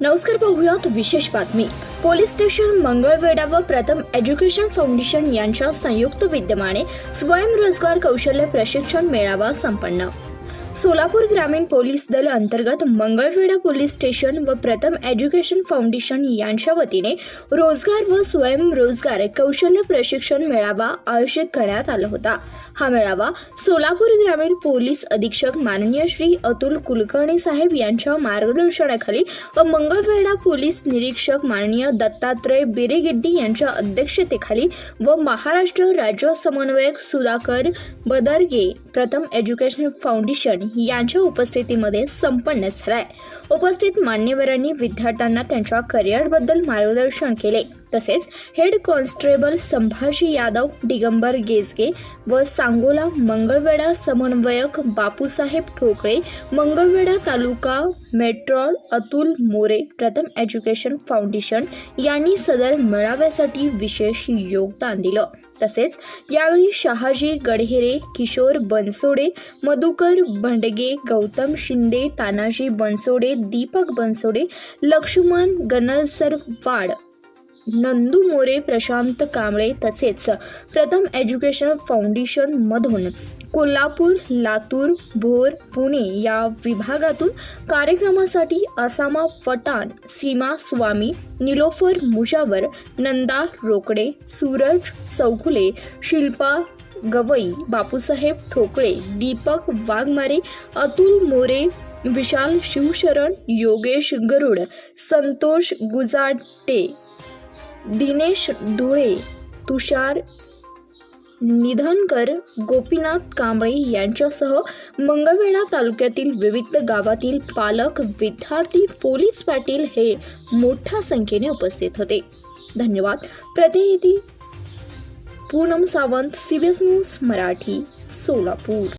नमस्कार बघूयात विशेष बातमी. पोलीस स्टेशन मंगळवेढा व प्रथम एज्युकेशन फाउंडेशन यांच्या संयुक्त विद्यमाने स्वयंरोजगार कौशल्य प्रशिक्षण मेळावा संपन्न. सोलापूर ग्रामीण पोलीस दल अंतर्गत मंगळवेढा पोलीस स्टेशन व प्रथम एज्युकेशन फाउंडेशन यांच्या वतीने रोजगार व स्वयंरोजगार कौशल्य प्रशिक्षण मेळावा आयोजित करण्यात आला होता. हा मेळावा सोलापूर ग्रामीण पोलीस अधीक्षक माननीय श्री अतुल कुलकर्णी साहेब यांच्या मार्गदर्शनाखाली व मंगळवेढा पोलीस निरीक्षक माननीय दत्तात्रय बिरेगिड्डी यांच्या अध्यक्षतेखाली व महाराष्ट्र राज्य समन्वयक सुधाकर बदर्गे प्रथम एज्युकेशन फाउंडेशन यांच्या उपस्थितीमध्ये संपन्न झालाय. उपस्थित मान्यवरांनी विद्यार्थ्यांना त्यांच्या करिअरबद्दल मार्गदर्शन केले. तसेच हेड कॉन्स्टेबल संभाजी यादव दिगंबर गेजगे व सांगोला मंगळवेढा समन्वयक बापूसाहेब ठोकळे मंगळवेढा तालुका मेट्रॉल अतुल मोरे प्रथम एज्युकेशन फाउंडेशन यांनी सदर मेळाव्यासाठी विशेष योगदान दिलं. तसेच यावेळी शहाजी गडहिरे किशोर बनसोडे मधुकर भंडगे गौतम शिंदे तानाजी बनसोडे दीपक बनसोडे लक्ष्मण गणसरवाड नंदू मोरे प्रशांत कांबळे तसेच प्रथम एज्युकेशन फाउंडेशन मधून कोल्हापूर लातूर भोर पुणे या विभागातून कार्यक्रमासाठी असामा पठाण सीमा स्वामी निलोफर मुजावर नंदा रोकडे सूरज चौघुले शिल्पा गवई बापूसाहेब ठोकळे दीपक वाघमारे अतुल मोरे विशाल शिवशरण योगेश गरुड संतोष गुजाटे दिनेश धुळे तुषार निधनकर गोपीनाथ कांबळे यांच्यासह मंगळवेढा तालुक्यातील विविध गावातील पालक विद्यार्थी पोलीस पाटील हे मोठ्या संख्येने उपस्थित होते. धन्यवाद. प्रतिनिधी पूनम सावंत सीबीएस न्यूज मराठी सोलापूर.